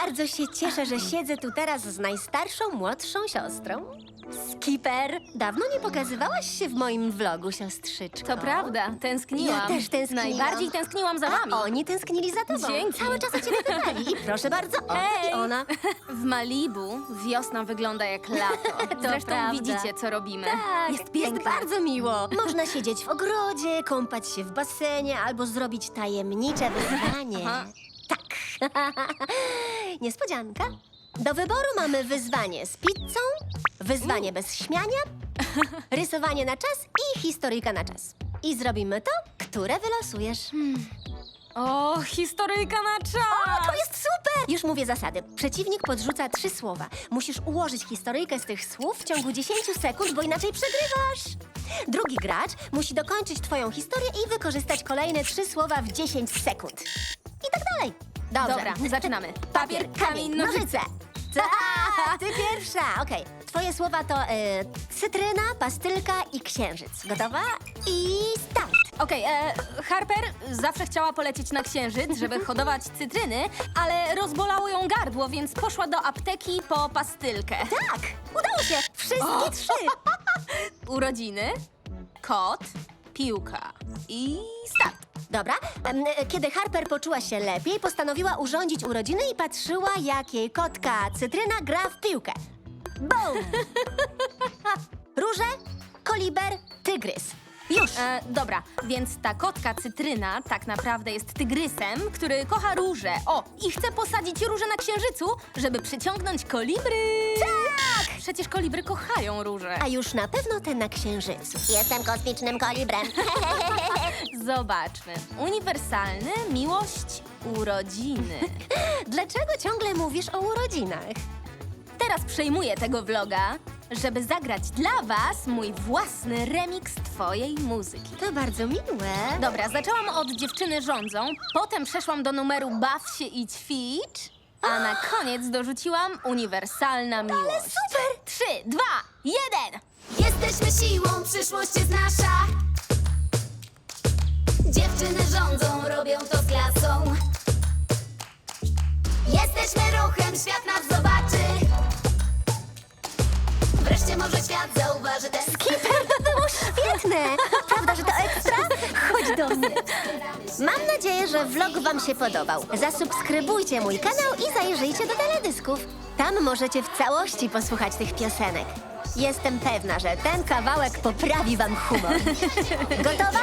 Bardzo się cieszę, że siedzę tu teraz z najstarszą, młodszą siostrą. Skipper, dawno nie pokazywałaś się w moim vlogu, siostrzyczko. To prawda, tęskniłam. Ja też tęskniłam. Najbardziej tęskniłam za wami. A oni tęsknili za tobą. Dzięki. Cały czas o ciebie pytali. I proszę bardzo, on Hej. i ona. W Malibu wiosna wygląda jak lato. Zresztą prawda. widzicie, co robimy. Tak, jest jest bardzo miło. Można siedzieć w ogrodzie, kąpać się w basenie albo zrobić tajemnicze wyzwanie. Aha. Niespodzianka. Do wyboru mamy wyzwanie z pizzą, wyzwanie bez śmiania, rysowanie na czas i historyjka na czas. I zrobimy to, które wylosujesz. O, historyjka na czas! To jest super! Już mówię zasady. Przeciwnik podrzuca trzy słowa. Musisz ułożyć historyjkę z tych słów w ciągu 10 sekund, bo inaczej przegrywasz. Drugi gracz musi dokończyć twoją historię i wykorzystać kolejne trzy słowa w 10 sekund. I tak dalej. Dobrze. Dobra, zaczynamy. Papier, kamień, nożyce. Ta, ty pierwsza. Okej. Twoje słowa to y, cytryna, pastylka i księżyc. Gotowa? I start. Okej, e, Harper zawsze chciała polecieć na księżyc, żeby hodować cytryny, ale rozbolało ją gardło, więc poszła do apteki po pastylkę. Tak, udało się. Wszystkie O! trzy. Urodziny, kot, piłka i start. Dobra. Em, Kiedy Harper poczuła się lepiej, postanowiła urządzić urodziny i patrzyła, jak jej kotka Cytryna gra w piłkę. Boom! Róże, koliber, tygrys. Już! E, dobra, więc ta kotka cytryna tak naprawdę jest tygrysem, który kocha róże. O, i chce posadzić róże na księżycu, żeby przyciągnąć kolibry. Tak! Przecież kolibry kochają róże. A już na pewno ten na księżycu. Jestem kosmicznym kolibrem. Zobaczmy. Uniwersalny, miłość, urodziny. Dlaczego ciągle mówisz o urodzinach? Teraz przejmuję tego vloga, żeby zagrać dla was mój własny remix twojej muzyki. To bardzo miłe. Dobra, zaczęłam od dziewczyny rządzą, potem przeszłam do numeru Baw się i ćwicz, a na koniec dorzuciłam uniwersalna miłość. super! Trzy, dwa, jeden! Jesteśmy siłą, przyszłość jest nasza. Dziewczyny rządzą, robią to z klasą. Jesteśmy ruchem, świat nas zobaczy. Wreszcie może świat zauważy ten Skipper, to było świetne! Prawda, że to ekstra? Chodź do mnie. Mam nadzieję, że vlog wam się podobał. Zasubskrybujcie mój kanał i zajrzyjcie do teledysków. Tam możecie w całości posłuchać tych piosenek. Jestem pewna, że ten kawałek poprawi wam humor. Gotowa?